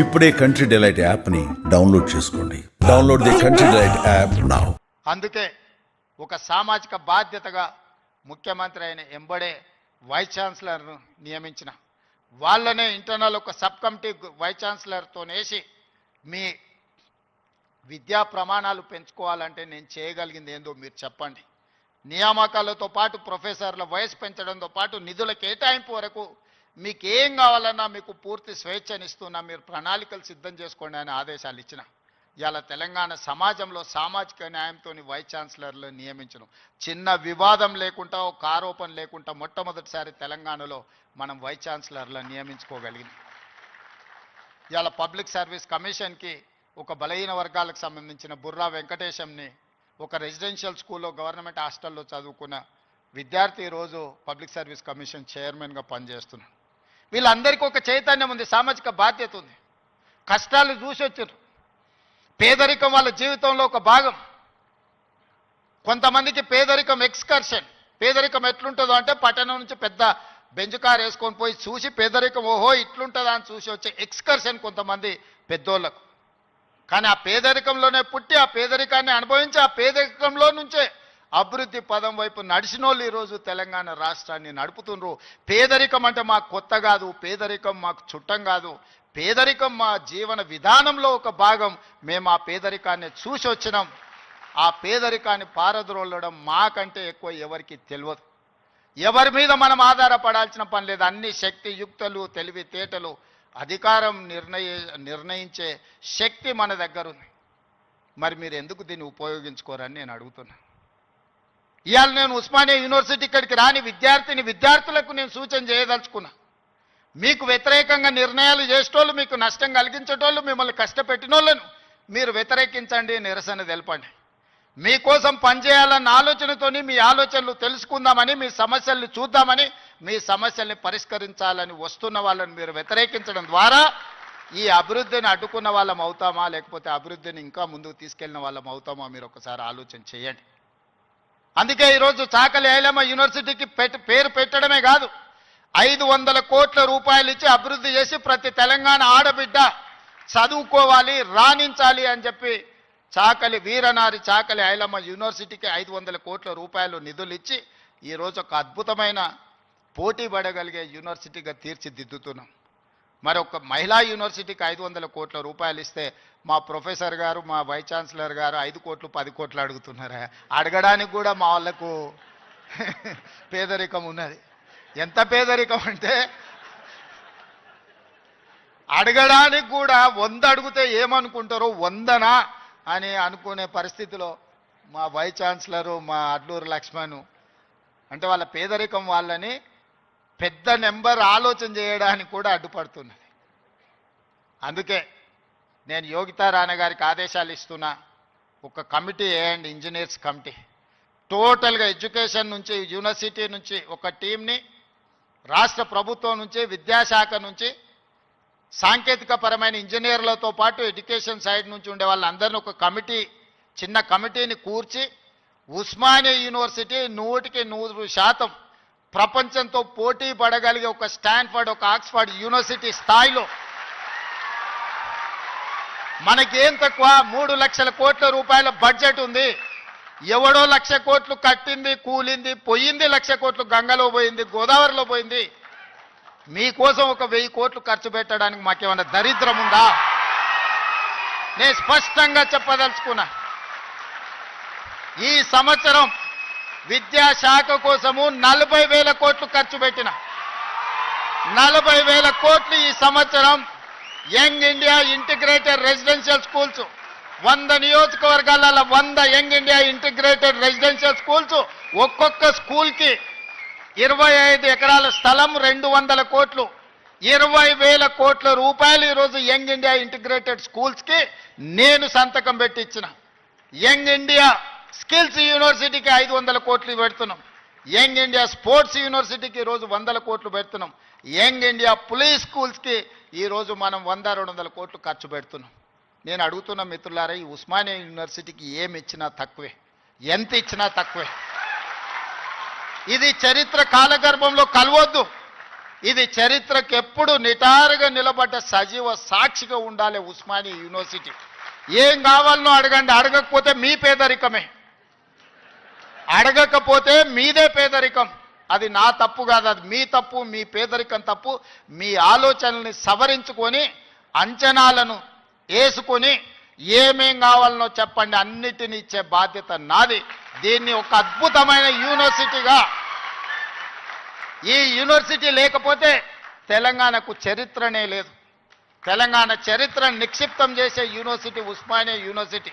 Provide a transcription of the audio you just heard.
ఇప్పుడే country delight యాప్ని download చేసుకోండి. Download the country delight app now అందుకే ఒక సామాజిక బాధ్యతగా ముఖ్యమంత్రి అయిన ఎంబడే వైస్ ఛాన్సలర్ను నియమించిన. వాళ్ళనే ఇంటర్నల్ ఒక సబ్ కమిటీ వైస్ ఛాన్సలర్తో వేసి మీ విద్యా ప్రమాణాలు పెంచుకోవాలంటే నేను చేయగలిగింది ఏందో మీరు చెప్పండి. నియామకాలతో పాటు ప్రొఫెసర్ల వయసు పెంచడంతో పాటు నిధుల కేటాయింపు వరకు మీకు ఏం కావాలన్నా మీకు పూర్తి స్వేచ్ఛనిస్తున్నా మీరు ప్రణాళికలు సిద్ధం చేసుకోండి అని ఆదేశాలు ఇచ్చిన. ఇవాళ తెలంగాణ సమాజంలో సామాజిక న్యాయంతో వైస్ ఛాన్సలర్లు నియమించడం. చిన్న వివాదం లేకుండా ఒక ఆరోపణ లేకుండా మొట్టమొదటిసారి తెలంగాణలో మనం వైస్ ఛాన్సలర్లను నియమించుకోగలిగింది ఇవాళ పబ్లిక్ సర్వీస్ కమిషన్కి ఒక బలహీన వర్గాలకు సంబంధించిన బుర్రా వెంకటేశంని ఒక రెసిడెన్షియల్ స్కూల్లో గవర్నమెంట్ హాస్టల్లో చదువుకున్న విద్యార్థి ఈరోజు పబ్లిక్ సర్వీస్ కమిషన్ చైర్మన్గా పనిచేస్తున్నాడు. వీళ్ళందరికీ ఒక చైతన్యం ఉంది సామాజిక బాధ్యత ఉంది. కష్టాలు చూసి వచ్చారు. పేదరికం వాళ్ళ జీవితంలో ఒక భాగం. కొంతమందికి పేదరికం ఎక్స్కర్షన్. పేదరికం ఎట్లుంటుందో అంటే పట్టణం నుంచి పెద్ద బెంచ్ కార్ వేసుకొని పోయి చూసి పేదరికం ఓహో ఇట్లుంటుందా అని చూసి వచ్చే ఎక్స్కర్షన్ కొంతమంది పెద్దోళ్ళకు. కానీ ఆ పేదరికంలోనే పుట్టి ఆ పేదరికాన్ని అనుభవించి ఆ పేదరికంలో నుంచే అభివృద్ధి పదం వైపు నడిచిన వాళ్ళు ఈరోజు తెలంగాణ రాష్ట్రాన్ని నడుపుతుండ్రు. పేదరికం అంటే మాకు కొత్త కాదు పేదరికం మాకు చుట్టం కాదు. పేదరికం మా జీవన విధానంలో ఒక భాగం. మేము ఆ పేదరికాన్ని చూసి వచ్చినాం. ఆ పేదరికాన్ని పారద్రోలడం మాకంటే ఎక్కువ ఎవరికి తెలియదు. ఎవరి మీద మనం ఆధారపడాల్సిన పని లేదు. అన్ని శక్తి యుక్తలు తెలివితేటలు అధికారం నిర్ణయ నిర్ణయించే శక్తి మన దగ్గర ఉంది. మరి మీరు ఎందుకు దీన్ని ఉపయోగించుకోరని నేను అడుగుతున్నా. ఇవాళ నేను ఉస్మానియా యూనివర్సిటీ ఇక్కడికి రాని విద్యార్థిని విద్యార్థులకు నేను సూచన చేయదలుచుకున్నా. మీకు వ్యతిరేకంగా నిర్ణయాలు చేసేటోళ్ళు మీకు నష్టం కలిగించేటోళ్ళు మిమ్మల్ని కష్టపెట్టినోళ్ళను మీరు వ్యతిరేకించండి నిరసన తెలపండి. మీకోసం పనిచేయాలన్న ఆలోచనతోని మీ ఆలోచనలు తెలుసుకుందామని మీ సమస్యల్ని చూద్దామని మీ సమస్యల్ని పరిష్కరించాలని వస్తున్న వాళ్ళని మీరు వ్యతిరేకించడం ద్వారా ఈ అభివృద్ధిని అడ్డుకున్న వాళ్ళం అవుతామా లేకపోతే అభివృద్ధిని ఇంకా ముందుకు తీసుకెళ్ళిన వాళ్ళం అవుతామా మీరు ఒకసారి ఆలోచన చేయండి. అందుకే ఈరోజు చాకలి ఐలమ్మ యూనివర్సిటీకి పేరు పెట్టడమే కాదు. ఐదు వందల కోట్ల రూపాయలు ఇచ్చి అభివృద్ధి చేసి ప్రతి తెలంగాణ ఆడబిడ్డ చదువుకోవాలి రాణించాలి అని చెప్పి చాకలి వీరనారి చాకలి ఐలమ్మ యూనివర్సిటీకి ఐదు వందల కోట్ల రూపాయలు నిధులు ఇచ్చి ఈరోజు ఒక అద్భుతమైన పోటీ పడగలిగే యూనివర్సిటీగా తీర్చిదిద్దుతున్నాం. మరి ఒక మహిళా యూనివర్సిటీకి ఐదు వందల కోట్ల రూపాయలు ఇస్తే మా ప్రొఫెసర్ గారు మా వైస్ ఛాన్సలర్ గారు ఐదు కోట్లు పది కోట్లు అడుగుతున్నారా? అడగడానికి కూడా మా వాళ్ళకు పేదరికం ఉన్నది. ఎంత పేదరికం అంటే అడగడానికి కూడా వంద అడిగితే ఏమనుకుంటారో వందనా అని అనుకునే పరిస్థితిలో మా వైస్ ఛాన్సలరు మా అడ్లూరు లక్ష్మణ్ అంటే వాళ్ళ పేదరికం వాళ్ళని పెద్ద నెంబర్ ఆలోచన చేయడానికి కూడా అడ్డుపడుతున్నది. అందుకే నేను యోగితా రాణా గారికి ఆదేశాలు ఇస్తున్నా. ఒక కమిటీ అండ్ ఇంజనీర్స్ కమిటీ. టోటల్గా ఎడ్యుకేషన్ నుంచి యూనివర్సిటీ నుంచి ఒక టీంని రాష్ట్ర ప్రభుత్వం నుంచి విద్యాశాఖ నుంచి సాంకేతిక పరమైన ఇంజనీర్లతో పాటు ఎడ్యుకేషన్ సైడ్ నుంచి ఉండే వాళ్ళందరినీ ఒక కమిటీ చిన్న కమిటీని కూర్చి ఉస్మానియా యూనివర్సిటీ నూటికి నూరు శాతం ప్రపంచంతో పోటీ పడగలిగే ఒక స్టాన్ఫర్డ్ ఒక ఆక్స్ఫర్డ్ యూనివర్సిటీ స్థాయిలో మనకేం తక్కువ? మూడు లక్షల కోట్ల రూపాయల బడ్జెట్ ఉంది. ఎవడో లక్ష కోట్లు కట్టింది కూలింది పోయింది లక్ష కోట్లు గంగలో పోయింది గోదావరిలో పోయింది. మీకోసం ఒక వెయ్యి కోట్లు ఖర్చు పెట్టడానికి మాకేమైనా దరిద్రం ఉందా? నేను స్పష్టంగా చెప్పదలుచుకున్నా. ఈ సంవత్సరం విద్యాశాఖ కోసము నలభై వేల కోట్లు ఖర్చు పెట్టిన. నలభై వేల కోట్లు ఈ సంవత్సరం young India integrated residential schools వంద నియోజకవర్గాల వంద young India integrated residential schools ఒక్కొక్క స్కూల్కి ఇరవై ఐదు ఎకరాల స్థలం రెండు వందల కోట్లు ఇరవై వేల కోట్ల రూపాయలు ఈరోజు యంగ్ ఇండియా ఇంటిగ్రేటెడ్ స్కూల్స్కి నేను సంతకం పెట్టి ఇచ్చిన యంగ్ ఇండియా స్కిల్స్ యూనివర్సిటీకి ఐదు వందల కోట్లు పెడుతున్నాం. యంగ్ ఇండియా స్పోర్ట్స్ యూనివర్సిటీకి ఈరోజు వందల కోట్లు పెడుతున్నాం. యంగ్ ఇండియా పులీస్ స్కూల్స్కి ఈరోజు మనం వంద రెండు వందల కోట్లు ఖర్చు పెడుతున్నాం. నేను అడుగుతున్న మిత్రులారా ఈ ఉస్మానియా యూనివర్సిటీకి ఏమి ఇచ్చినా తక్కువే. ఎంత ఇచ్చినా తక్కువే. ఇది చరిత్ర కాలగర్భంలో కలవద్దు. ఇది చరిత్రకు ఎప్పుడు నిటారుగా నిలబడ్డ సజీవ సాక్షిగా ఉండాలి ఉస్మానియా యూనివర్సిటీ. ఏం కావాలనో అడగండి అడగకపోతే మీ పేదరికమే. అడగకపోతే మీదే పేదరికం. అది నా తప్పు కాదు అది మీ తప్పు మీ పేదరికం తప్పు. మీ ఆలోచనల్ని సవరించుకొని అంచనాలను వేసుకొని ఏమేం కావాలనో చెప్పండి అన్నిటిని ఇచ్చే బాధ్యత నాది. దీన్ని ఒక అద్భుతమైన యూనివర్సిటీగా ఈ యూనివర్సిటీ లేకపోతే తెలంగాణకు చరిత్రనే లేదు. తెలంగాణ చరిత్రను నిక్షిప్తం చేసే యూనివర్సిటీ ఉస్మానియా యూనివర్సిటీ.